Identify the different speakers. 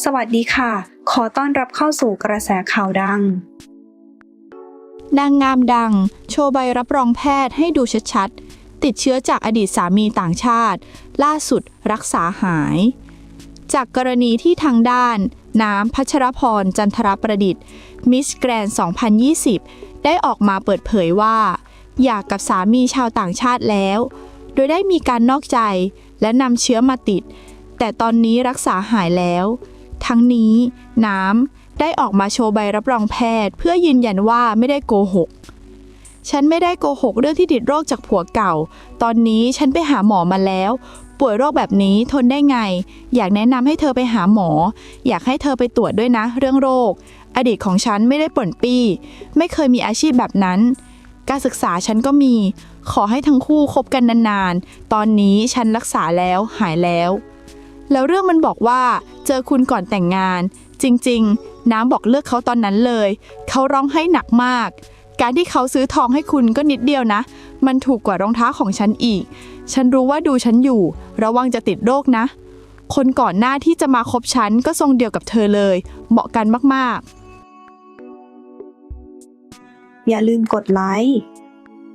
Speaker 1: สวัสดีค่ะ ขอต้อนรับเข้าสู่กระแสข่าวดัง
Speaker 2: นางงามดัง โชว์ใบรับรองแพทย์ให้ดูชัดๆ ติดเชื้อจากอดีตสามีต่างชาติ ล่าสุดรักษาหาย จากกรณีที่ทางด้าน น้ำพัชรพรจันทรประดิษฐ์มิสแกรน2020 ได้ออกมาเปิดเผยว่า อยากกับสามีชาวต่างชาติแล้ว โดยได้มีการนอกใจและนำเชื้อมาติด แต่ตอนนี้รักษาหายแล้ว ทั้งนี้น้ำได้ออกมาโชว์ใบรับรองแพทย์ เพื่อยืนยันว่าไม่ได้โกหก ฉันไม่ได้โกหกเรื่องที่ติดโรคจากผัวเก่า ตอนนี้ฉันไปหาหมอมาแล้ว ป่วยโรคแบบนี้ทนได้ไง อยากแนะนำให้เธอไปหาหมอ อยากให้เธอไปตรวจด้วยนะ เรื่องโรค อดีตของฉันไม่ได้ป่นปี้ ไม่เคยมีอาชีพแบบนั้น การศึกษาฉันก็มี ขอให้ทั้งคู่คบกันนานๆ ตอนนี้ฉันรักษาแล้วหายแล้ว แล้วเรื่องมันบอกว่า เจอคุณก่อนแต่งงาน จริง ๆ น้ำบอกเลิกเขาตอนนั้นเลย เขาร้องไห้หนักมาก การที่เขาซื้อทองให้คุณก็นิดเดียวนะ มันถูกกว่ารองเท้าของฉันอีก ฉันรู้ว่าดูฉันอยู่ ระวังจะติดโรคนะ คนก่อนหน้าที่จะมาคบฉันก็ทรงเดียวกับเธอเลย เหมาะกันมากๆ
Speaker 1: อย่าลืมกดไลค์